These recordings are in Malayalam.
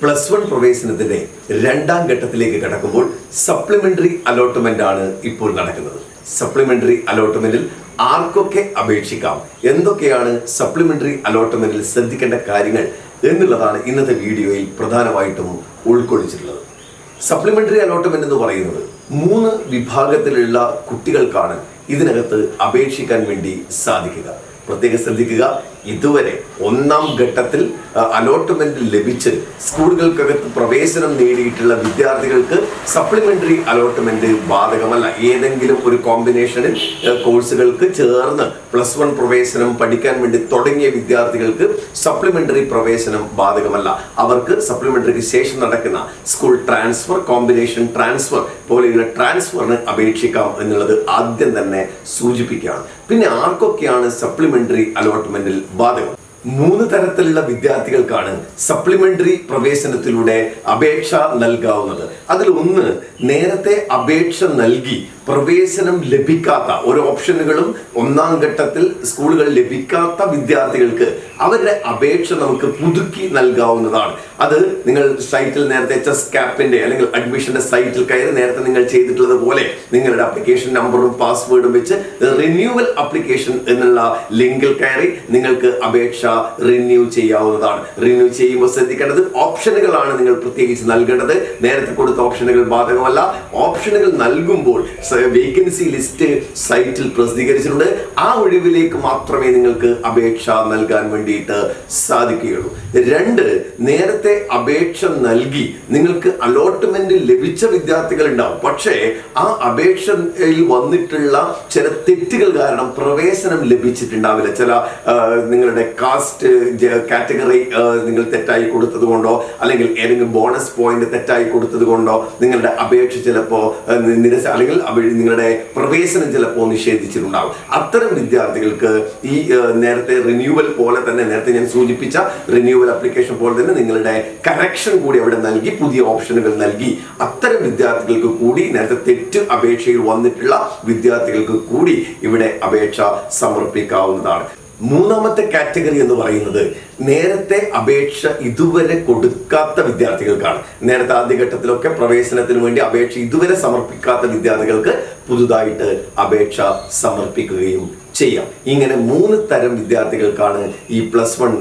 പ്ലസ് വൺ പ്രവേശനത്തിന്റെ രണ്ടാം ഘട്ടത്തിലേക്ക് കടക്കുമ്പോൾ സപ്ലിമെന്ററി അലോട്ട്മെന്റ് ആണ് ഇപ്പോൾ നടക്കുന്നത്. സപ്ലിമെന്ററി അലോട്ട്മെന്റിൽ ആർക്കൊക്കെ അപേക്ഷിക്കാം? എന്തൊക്കെയാണ് സപ്ലിമെന്ററി അലോട്ട്മെന്റിൽ ശ്രദ്ധിക്കേണ്ട കാര്യങ്ങൾ എന്നുള്ളതാണ് ഇന്നത്തെ വീഡിയോയിൽ പ്രധാനമായിട്ടും ഉൾക്കൊള്ളിച്ചിട്ടുള്ളത്. സപ്ലിമെന്ററി അലോട്ട്മെന്റ് എന്ന് പറയുന്നത് മൂന്ന് വിഭാഗത്തിലുള്ള കുട്ടികൾക്കാണ് ഇതിനകത്ത് അപേക്ഷിക്കാൻ വേണ്ടി സാധിക്കുക. പ്രത്യേകം ശ്രദ്ധിക്കുക. ഇതുവരെ ഒന്നാം ഘട്ടത്തിൽ അലോട്ട്മെന്റ് ലഭിച്ച് സ്കൂളുകൾക്കകത്ത് പ്രവേശനം നേടിയിട്ടുള്ള വിദ്യാർത്ഥികൾക്ക് സപ്ലിമെന്ററി അലോട്ട്മെന്റ് ബാധകമല്ല. ഏതെങ്കിലും ഒരു കോമ്പിനേഷനിൽ കോഴ്സുകൾക്ക് ചേർന്ന് പ്ലസ് വൺ പ്രവേശനം പഠിക്കാൻ വേണ്ടി തുടങ്ങിയ വിദ്യാർത്ഥികൾക്ക് സപ്ലിമെന്ററി പ്രവേശനം ബാധകമല്ല. അവർക്ക് സപ്ലിമെന്ററിക്ക് ശേഷം നടക്കുന്ന സ്കൂൾ ട്രാൻസ്ഫർ കോമ്പിനേഷൻ ട്രാൻസ്ഫർ പോലെയുള്ള ട്രാൻസ്ഫറിന് അപേക്ഷിക്കാം എന്നുള്ളത് ആദ്യം തന്നെ സൂചിപ്പിക്കുകയാണ്. പിന്നെ ആർക്കൊക്കെയാണ് സപ്ലിമെന്ററി അലോട്ട്മെന്റിൽ ബാധകം മൂന്ന് തരത്തിലുള്ള വിദ്യാർത്ഥികൾക്കാണ് സപ്ലിമെന്ററി പ്രവേശനത്തിലൂടെ അപേക്ഷ നൽകാവുന്നത്. അതിൽ ഒന്ന് നേരത്തെ അപേക്ഷ നൽകി പ്രവേശനം ലഭിക്കാത്ത ഒരു ഓപ്ഷനുകളും ഒന്നാം ഘട്ടത്തിൽ സ്കൂളുകൾ ലഭിക്കാത്ത വിദ്യാർത്ഥികൾക്ക് അവരുടെ അപേക്ഷ നമുക്ക് പുതുക്കി നൽകാവുന്നതാണ്. അത് നിങ്ങൾ സൈറ്റിൽ നേരത്തെ ചെസ് ക്യാപ്പിന്റെ അല്ലെങ്കിൽ അഡ്മിഷന്റെ സൈറ്റിൽ കയറി നേരത്തെ നിങ്ങൾ ചെയ്തിട്ടുള്ളത് പോലെ നിങ്ങളുടെ അപ്ലിക്കേഷൻ നമ്പറും പാസ്വേഡും വെച്ച് റിന്യൂവൽ അപ്ലിക്കേഷൻ എന്നുള്ള ലിങ്കിൽ കയറി നിങ്ങൾക്ക് അപേക്ഷ റിന്യൂ ചെയ്യാവുന്നതാണ്. റിന്യൂ ചെയ്യുമ്പോൾ ശ്രദ്ധിക്കേണ്ടത് ഓപ്ഷനുകളാണ് നിങ്ങൾ പ്രത്യേകിച്ച് നൽകേണ്ടത്. നേരത്തെ കൊടുത്ത ഓപ്ഷനുകൾ ബാധകമല്ല. ഓപ്ഷനുകൾ നൽകുമ്പോൾ വേക്കൻസി ലിസ്റ്റ് സൈറ്റിൽ പ്രസിദ്ധീകരിച്ചിട്ടുണ്ട്. ആ ഒഴിവിലേക്ക് മാത്രമേ നിങ്ങൾക്ക് അപേക്ഷ നൽകാൻ വേണ്ടിയിട്ട് സാധിക്കുകയുള്ളൂ. രണ്ട് നേരത്തെ അപേക്ഷ നൽകി നിങ്ങൾക്ക് അലോട്ട്മെന്റ് ലഭിച്ച വിദ്യാർത്ഥികൾ ഉണ്ടാവും പക്ഷേ ആ അപേക്ഷയിൽ വന്നിട്ടുള്ള ചില തെറ്റുകൾ കാരണം പ്രവേശനം ലഭിച്ചിട്ടുണ്ടാവില്ല. ചില നിങ്ങളുടെ നിങ്ങളുടെ കാസ്റ്റ് കാറ്റഗറി നിങ്ങൾ തെറ്റായി കൊടുത്തത് കൊണ്ടോ അല്ലെങ്കിൽ ഏതെങ്കിലും ബോണസ് പോയിന്റ് തെറ്റായി കൊടുത്തത് കൊണ്ടോ നിങ്ങളുടെ അപേക്ഷ ചിലപ്പോ നിരസ അല്ലെങ്കിൽ നിങ്ങളുടെ പ്രവേശനം ചിലപ്പോ നിഷേധിച്ചിട്ടുണ്ടാകും അത്തരം വിദ്യാർത്ഥികൾക്ക് ഈ നേരത്തെ റിന്യൂവൽ പോലെ തന്നെ നേരത്തെ ഞാൻ സൂചിപ്പിച്ച റിന്യൂവൽ അപ്ലിക്കേഷൻ പോലെ തന്നെ നിങ്ങളുടെ കറക്ഷൻ കൂടി അവിടെ നൽകി പുതിയ ഓപ്ഷനുകൾ നൽകി. അത്തരം വിദ്യാർത്ഥികൾക്ക് കൂടി നേരത്തെ തെറ്റ് അപേക്ഷയിൽ വന്നിട്ടുള്ള വിദ്യാർത്ഥികൾക്ക് കൂടി ഇവിടെ അപേക്ഷ സമർപ്പിക്കാവുന്നതാണ്. മൂന്നാമത്തെ കാറ്റഗറി എന്ന് പറയുന്നത് നേരത്തെ അപേക്ഷ ഇതുവരെ കൊടുക്കാത്ത വിദ്യാർത്ഥികൾക്കാണ്. നേരത്തെ ആദ്യഘട്ടത്തിലൊക്കെ പ്രവേശനത്തിന് വേണ്ടി അപേക്ഷ ഇതുവരെ സമർപ്പിക്കാത്ത വിദ്യാർത്ഥികൾക്ക് പുതുതായിട്ട് അപേക്ഷ സമർപ്പിക്കുകയും ചെയ്യാം. ഇങ്ങനെ മൂന്ന് തരം വിദ്യാർത്ഥികൾക്കാണ് ഈ പ്ലസ് വൺ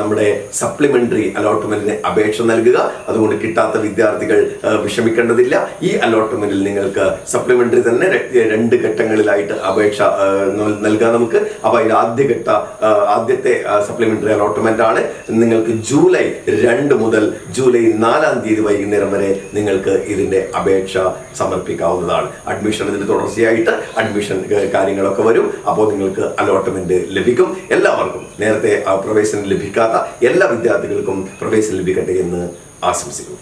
നമ്മുടെ സപ്ലിമെന്ററി അലോട്ട്മെന്റിന് അപേക്ഷ നൽകുക. അതുകൊണ്ട് കിട്ടാത്ത വിദ്യാർത്ഥികൾ വിഷമിക്കേണ്ടതില്ല. ഈ അലോട്ട്മെന്റിൽ നിങ്ങൾക്ക് സപ്ലിമെന്ററി തന്നെ രണ്ട് ഘട്ടങ്ങളിലായിട്ട് അപേക്ഷ നൽകാം നമുക്ക്. അപ്പൊ അതിന്റെ ആദ്യഘട്ട ആദ്യത്തെ സപ്ലിമെന്ററി അലോട്ട്മെന്റ് ആണ്. നിങ്ങൾക്ക് ജൂലൈ രണ്ട് മുതൽ ജൂലൈ നാലാം തീയതി വൈകുന്നേരം വരെ നിങ്ങൾക്ക് ഇതിന്റെ അപേക്ഷ സമർപ്പിക്കാവുന്നതാണ്. അഡ്മിഷൻ ഇതിന് തുടർച്ചയായിട്ട് അഡ്മിഷൻ കാര്യങ്ങളൊക്കെ വരും. അപ്പോൾ നിങ്ങൾക്ക് അലോട്ട്മെന്റ് ലഭിക്കും. എല്ലാവർക്കും നേരത്തെ പ്രവേശനം ലഭിക്കാത്ത എല്ലാ വിദ്യാർത്ഥികൾക്കും പ്രവേശനം ലഭിക്കട്ടെ എന്ന് ആശംസിക്കുന്നു.